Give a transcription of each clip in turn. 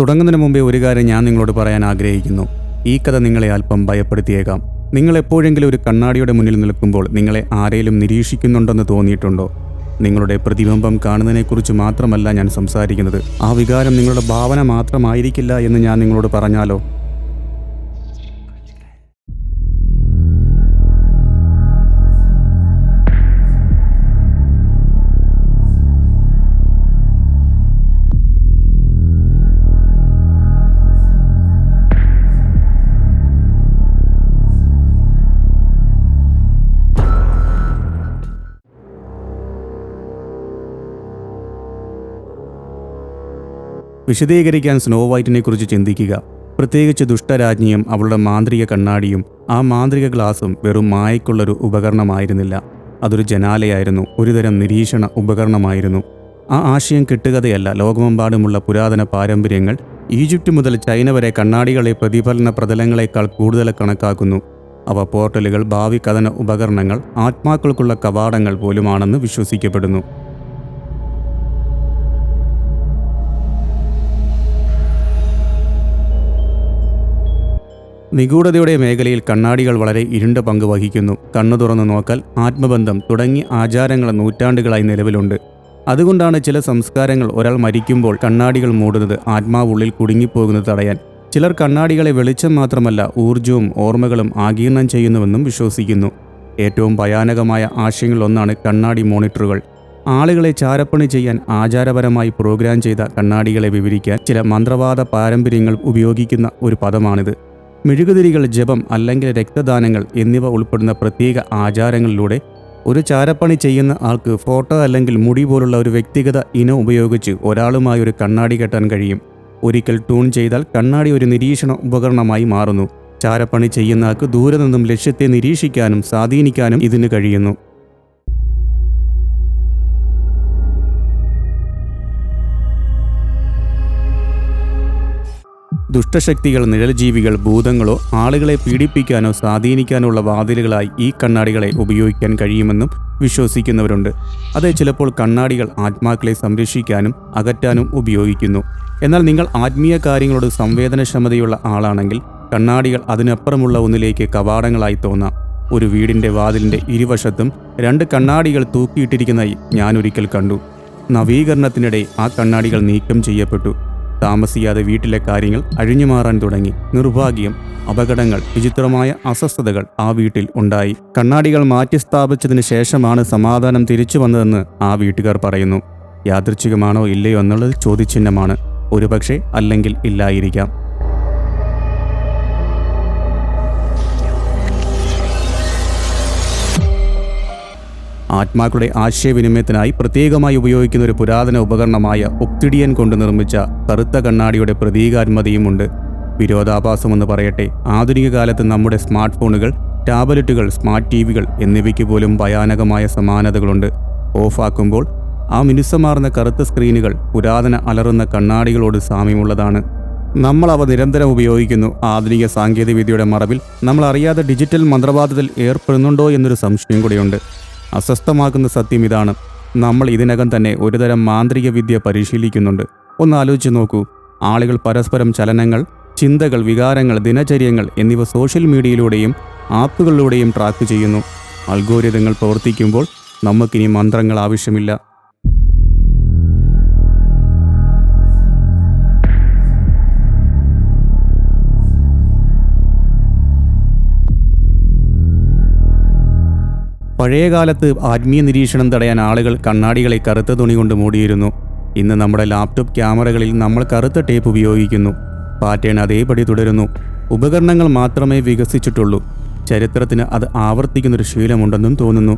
തുടങ്ങുന്നതിന് മുമ്പേ ഒരു കാര്യം ഞാൻ നിങ്ങളോട് പറയാൻ ആഗ്രഹിക്കുന്നു. ഈ കഥ നിങ്ങളെ അല്പം ഭയപ്പെടുത്തിയേക്കാം. നിങ്ങൾ എപ്പോഴെങ്കിലും ഒരു കണ്ണാടിയുടെ മുന്നിൽ നിൽക്കുമ്പോൾ നിങ്ങളെ ആരെങ്കിലും നിരീക്ഷിക്കുന്നുണ്ടെന്ന് തോന്നിയിട്ടുണ്ടോ? നിങ്ങളുടെ പ്രതിബിംബം കാണുന്നതിനെക്കുറിച്ച് മാത്രമല്ല ഞാൻ സംസാരിക്കുന്നത്. ആ വികാരം നിങ്ങളുടെ ഭാവന മാത്രമായിരിക്കില്ല എന്ന് ഞാൻ നിങ്ങളോട് പറഞ്ഞാലോ? വിശദീകരിക്കാൻ സ്നോ വൈറ്റിനെ കുറിച്ച് ചിന്തിക്കുക. പ്രത്യേകിച്ച് ദുഷ്ടരാജ്ഞിയും അവളുടെ മാന്ത്രിക കണ്ണാടിയും ആ മാന്ത്രിക ഗ്ലാസും വെറും മായക്കുള്ളൊരു ഉപകരണമായിരുന്നില്ല. അതൊരു ജനാലയായിരുന്നു. ഒരുതരം നിരീക്ഷണ ഉപകരണമായിരുന്നു. ആ ആശയം കിട്ടുകതയല്ല ലോകമെമ്പാടുമുള്ള പുരാതന പാരമ്പര്യങ്ങൾ ഈജിപ്റ്റ് മുതൽ ചൈന വരെ കണ്ണാടികളെ പ്രതിഫലന പ്രതലങ്ങളെക്കാൾ കൂടുതൽ കണക്കാക്കുന്നു. അവ പോർട്ടലുകൾ ഭാവി കഥന ഉപകരണങ്ങൾ ആത്മാക്കൾക്കുള്ള കവാടങ്ങൾ പോലുമാണെന്ന് വിശ്വസിക്കപ്പെടുന്നു. നിഗൂഢതയുടെ മേഖലയിൽ കണ്ണാടികൾ വളരെ ഇരുണ്ട പങ്ക് വഹിക്കുന്നു. കണ്ണു തുറന്നു നോക്കൽ ആത്മബന്ധം തുടങ്ങി ആചാരങ്ങൾ നൂറ്റാണ്ടുകളായി നിലവിലുണ്ട്. അതുകൊണ്ടാണ് ചില സംസ്കാരങ്ങൾ ഒരാൾ മരിക്കുമ്പോൾ കണ്ണാടികൾ മൂടുന്നത് ആത്മാവുള്ളിൽ കുടുങ്ങിപ്പോകുന്നത് തടയാൻ. ചിലർ കണ്ണാടികളെ വെളിച്ചം മാത്രമല്ല ഊർജവും ഓർമ്മകളും ആകീർണം ചെയ്യുന്നുവെന്നും വിശ്വസിക്കുന്നു. ഏറ്റവും ഭയാനകമായ ആശയങ്ങളിലൊന്നാണ് കണ്ണാടി മോണിറ്ററുകൾ. ആളുകളെ ചാരപ്പണി ചെയ്യാൻ ആചാരപരമായി പ്രോഗ്രാം ചെയ്ത കണ്ണാടികളെ വിവരിക്കാൻ ചില മന്ത്രവാദ പാരമ്പര്യങ്ങൾ ഉപയോഗിക്കുന്ന ഒരു പദമാണിത്. മെഴുകുതിരികൾ ജപം അല്ലെങ്കിൽ രക്തദാനങ്ങൾ എന്നിവ ഉൾപ്പെടുന്ന പ്രത്യേക ആചാരങ്ങളിലൂടെ ഒരു ചാരപ്പണി ചെയ്യുന്ന ആൾക്ക് ഫോട്ടോ അല്ലെങ്കിൽ മുടി പോലുള്ള ഒരു വ്യക്തിഗത ഇനം ഉപയോഗിച്ച് ഒരാളുമായി ഒരു കണ്ണാടി കെട്ടാൻ കഴിയും. ഒരിക്കൽ ട്യൂൺ ചെയ്താൽ കണ്ണാടി ഒരു നിരീക്ഷണ ഉപകരണമായി മാറുന്നു. ചാരപ്പണി ചെയ്യുന്ന ആൾക്ക് ദൂരെ നിന്നും ലക്ഷ്യത്തെ നിരീക്ഷിക്കാനും സ്വാധീനിക്കാനും ഇതിന് കഴിയുന്നു. ദുഷ്ടശക്തികൾ നിഴൽജീവികൾ ഭൂതങ്ങളോ ആളുകളെ പീഡിപ്പിക്കാനോ സ്വാധീനിക്കാനോ ഉള്ള വാതിലുകളായി ഈ കണ്ണാടികളെ ഉപയോഗിക്കാൻ കഴിയുമെന്നും വിശ്വസിക്കുന്നവരുണ്ട്. അത് ചിലപ്പോൾ കണ്ണാടികൾ ആത്മാക്കളെ സംരക്ഷിക്കാനും അകറ്റാനും ഉപയോഗിക്കുന്നു. എന്നാൽ നിങ്ങൾ ആത്മീയ കാര്യങ്ങളോട് സംവേദനക്ഷമതയുള്ള ആളാണെങ്കിൽ കണ്ണാടികൾ അതിനപ്പുറമുള്ള ഒന്നിലേക്ക് കവാടങ്ങളായി തോന്നാം. ഒരു വീടിന്റെ വാതിലിന്റെ ഇരുവശത്തും രണ്ട് കണ്ണാടികൾ തൂക്കിയിട്ടിരിക്കുന്നതായി ഞാനൊരിക്കൽ കണ്ടു. നവീകരണത്തിനിടെ ആ കണ്ണാടികൾ നീക്കം ചെയ്യപ്പെട്ടു. താമസിയാതെ വീട്ടിലെ കാര്യങ്ങൾ അഴിഞ്ഞുമാറാൻ തുടങ്ങി. നിർഭാഗ്യം അപകടങ്ങൾ വിചിത്രമായ അസ്വസ്ഥതകൾ ആ വീട്ടിൽ ഉണ്ടായി. കണ്ണാടികൾ മാറ്റി സ്ഥാപിച്ചതിന് ശേഷമാണ് സമാധാനം തിരിച്ചു വന്നതെന്ന് ആ വീട്ടുകാർ പറയുന്നു. യാദൃച്ഛികമാണോ ഇല്ലയോ എന്നുള്ളത് ചോദ്യചിഹ്നമാണ്. ഒരുപക്ഷെ അല്ലെങ്കിൽ ഇല്ലായിരിക്കാം. ആത്മാക്കളുടെ ആശയവിനിമയത്തിനായി പ്രത്യേകമായി ഉപയോഗിക്കുന്ന ഒരു പുരാതന ഉപകരണമായ ഒക്തിഡിയൻ കൊണ്ട് നിർമ്മിച്ച കറുത്ത കണ്ണാടിയുടെ പ്രതീകാത്മതയുമുണ്ട്. വിരോധാഭാസമെന്ന് പറയട്ടെ ആധുനിക കാലത്ത് നമ്മുടെ സ്മാർട്ട് ഫോണുകൾ ടാബ്ലറ്റുകൾ സ്മാർട്ട് ടി വികൾ എന്നിവയ്ക്ക് പോലും ഭയാനകമായ സമാനതകളുണ്ട്. ഓഫാക്കുമ്പോൾ ആ മിനുസമാർന്ന കറുത്ത സ്ക്രീനുകൾ പുരാതന അലറുന്ന കണ്ണാടികളോട് സാമ്യമുള്ളതാണ്. നമ്മൾ അവ നിരന്തരം ഉപയോഗിക്കുന്നു. ആധുനിക സാങ്കേതികവിദ്യയുടെ മറവിൽ നമ്മൾ അറിയാതെ ഡിജിറ്റൽ മന്ത്രവാദത്തിൽ ഏർപ്പെടുന്നുണ്ടോ എന്നൊരു സംശയം കൂടിയുണ്ട്. അസ്വസ്ഥമാക്കുന്ന സത്യം ഇതാണ്. നമ്മൾ ഇതിനകം തന്നെ ഒരുതരം മാന്ത്രിക വിദ്യ പരിശീലിക്കുന്നുണ്ട്. ഒന്ന് ആലോചിച്ച് നോക്കൂ. ആളുകൾ പരസ്പരം ചലനങ്ങൾ ചിന്തകൾ വികാരങ്ങൾ ദിനചര്യങ്ങൾ എന്നിവ സോഷ്യൽ മീഡിയയിലൂടെയും ആപ്പുകളിലൂടെയും ട്രാക്ക് ചെയ്യുന്നു. അൽഗോരിതങ്ങൾ പ്രവർത്തിക്കുമ്പോൾ നമുക്കിനി മന്ത്രങ്ങൾ ആവശ്യമില്ല. പഴയകാലത്ത് ആത്മീയ നിരീക്ഷണം തടയാൻ ആളുകൾ കണ്ണാടികളെ കറുത്ത തുണി കൊണ്ട് മൂടിയിരുന്നു. ഇന്ന് നമ്മുടെ ലാപ്ടോപ്പ് ക്യാമറകളിൽ നമ്മൾ കറുത്ത ടേപ്പ് ഉപയോഗിക്കുന്നു. പാറ്റേൺ അതേപടി തുടരുന്നു. ഉപകരണങ്ങൾ മാത്രമേ വികസിച്ചിട്ടുള്ളൂ. ചരിത്രത്തിന് അത് ആവർത്തിക്കുന്നൊരു ശീലമുണ്ടെന്നും തോന്നുന്നു.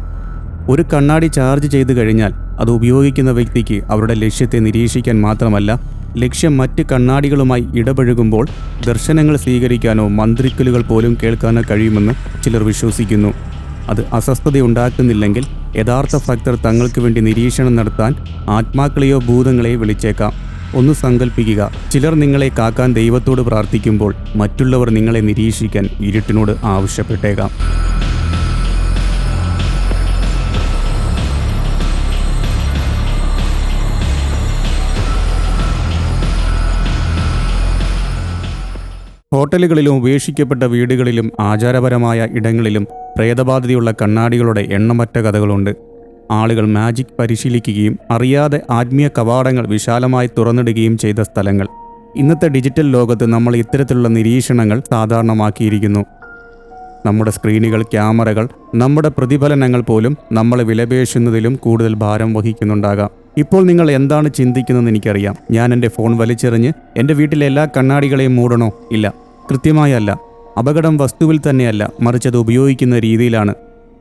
ഒരു കണ്ണാടി ചാർജ് ചെയ്തു കഴിഞ്ഞാൽ അത് ഉപയോഗിക്കുന്ന വ്യക്തിക്ക് അവരുടെ ലക്ഷ്യത്തെ നിരീക്ഷിക്കാൻ മാത്രമല്ല ലക്ഷ്യം മറ്റ് കണ്ണാടികളുമായി ഇടപഴകുമ്പോൾ ദർശനങ്ങൾ സ്വീകരിക്കാനോ മന്ത്രിക്കലുകൾ പോലും കേൾക്കാനോ കഴിയുമെന്ന് ചിലർ വിശ്വസിക്കുന്നു. അത് അസ്വസ്ഥതയുണ്ടാക്കുന്നില്ലെങ്കിൽ യഥാർത്ഥ ഭക്തർ തങ്ങൾക്ക് വേണ്ടി നിരീക്ഷണം നടത്താൻ ആത്മാക്കളെയോ ഭൂതങ്ങളെയോ വിളിച്ചേക്കാം. ഒന്ന് സങ്കല്പിക്കുക ചിലർ നിങ്ങളെ കാക്കാൻ ദൈവത്തോട് പ്രാർത്ഥിക്കുമ്പോൾ മറ്റുള്ളവർ നിങ്ങളെ നിരീക്ഷിക്കാൻ ഇരുട്ടിനോട് ആവശ്യപ്പെട്ടേക്കാം. ഹോട്ടലുകളിലും ഉപേക്ഷിക്കപ്പെട്ട വീടുകളിലും ആചാരപരമായ ഇടങ്ങളിലും പ്രേതബാധിതയുള്ള കണ്ണാടികളുടെ എണ്ണമറ്റ കഥകളുണ്ട്. ആളുകൾ മാജിക് പരിശീലിക്കുകയും അറിയാതെ ആത്മീയ കവാടങ്ങൾ വിശാലമായി തുറന്നിടുകയും ചെയ്ത സ്ഥലങ്ങൾ. ഇന്നത്തെ ഡിജിറ്റൽ ലോകത്ത് നമ്മൾ ഇത്തരത്തിലുള്ള നിരീക്ഷണങ്ങൾ സാധാരണമാക്കിയിരിക്കുന്നു. നമ്മുടെ സ്ക്രീനുകൾ ക്യാമറകൾ നമ്മുടെ പ്രതിഫലനങ്ങൾ പോലും നമ്മളെ വിലപേശുന്നതിലും കൂടുതൽ ഭാരം വഹിക്കുന്നുണ്ടാകാം. ഇപ്പോൾ നിങ്ങൾ എന്താണ് ചിന്തിക്കുന്നതെന്ന് എനിക്കറിയാം. ഞാൻ എന്റെ ഫോൺ വലിച്ചെറിഞ്ഞ് എന്റെ വീട്ടിലെ എല്ലാ കണ്ണാടികളെയും മൂടണോ? ഇല്ല. കൃത്യമായല്ല അപകടം വസ്തുവിൽ തന്നെയല്ല. മറിച്ച് അത് ഉപയോഗിക്കുന്ന രീതിയിലാണ്.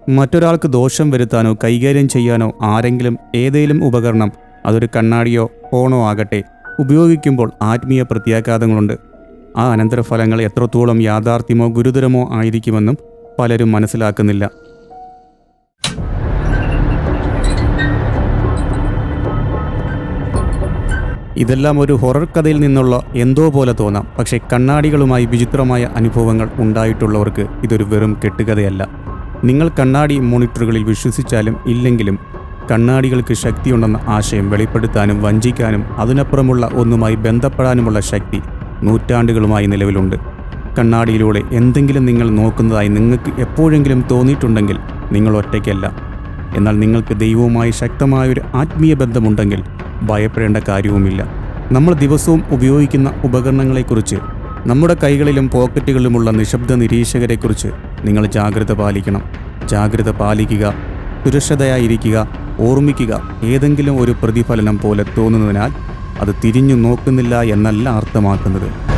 മറ്റൊരാൾക്ക് ദോഷം വരുത്താനോ കൈകാര്യം ചെയ്യാനോ ആരെങ്കിലും ഏതെങ്കിലും ഉപകരണം അതൊരു കണ്ണാടിയോ ഫോണോ ആകട്ടെ ഉപയോഗിക്കുമ്പോൾ ആത്മീയ പ്രത്യാഘാതങ്ങളുണ്ട്. ആ അനന്തരഫലങ്ങൾ എത്രത്തോളം യാഥാർത്ഥ്യമോ ഗുരുതരമോ ആയിരിക്കുമെന്നും പലരും മനസ്സിലാക്കുന്നില്ല. ഇതെല്ലാം ഒരു ഹൊറർ കഥയിൽ നിന്നുള്ള എന്തോ പോലെ തോന്നാം. പക്ഷേ കണ്ണാടികളുമായി വിചിത്രമായ അനുഭവങ്ങൾ ഉണ്ടായിട്ടുള്ളവർക്ക് ഇതൊരു വെറും കെട്ടുകഥയല്ല. നിങ്ങൾ കണ്ണാടി മോണിറ്ററുകളിൽ വിശ്വസിച്ചാലും ഇല്ലെങ്കിലും കണ്ണാടികൾക്ക് ശക്തിയുണ്ടെന്ന ആശയം വെളിപ്പെടുത്താനും വഞ്ചിക്കാനും അതിനപ്പുറമുള്ള ഒന്നുമായി ബന്ധപ്പെടാനുമുള്ള ശക്തി നൂറ്റാണ്ടുകളുമായി നിലവിലുണ്ട്. കണ്ണാടിയിലൂടെ എന്തെങ്കിലും നിങ്ങൾ നോക്കുന്നതായി നിങ്ങൾക്ക് എപ്പോഴെങ്കിലും തോന്നിയിട്ടുണ്ടെങ്കിൽ നിങ്ങൾ ഒറ്റയ്ക്കല്ല. എന്നാൽ നിങ്ങൾക്ക് ദൈവവുമായി ശക്തമായൊരു ആത്മീയ ബന്ധമുണ്ടെങ്കിൽ ഭയപ്പെടേണ്ട കാര്യവുമില്ല. നമ്മൾ ദിവസവും ഉപയോഗിക്കുന്ന ഉപകരണങ്ങളെക്കുറിച്ച് നമ്മുടെ കൈകളിലും പോക്കറ്റുകളിലുമുള്ള നിശബ്ദ നിരീക്ഷകരെക്കുറിച്ച് നിങ്ങൾ ജാഗ്രത പാലിക്കണം. ജാഗ്രത പാലിക്കുക സുരക്ഷിതയായിരിക്കുക ഓർമ്മിക്കുക. ഏതെങ്കിലും ഒരു പ്രതിഫലനം പോലെ തോന്നുന്നതിനാൽ അത് തിരിഞ്ഞു നോക്കുന്നില്ല എന്നല്ല അർത്ഥമാക്കുന്നത്.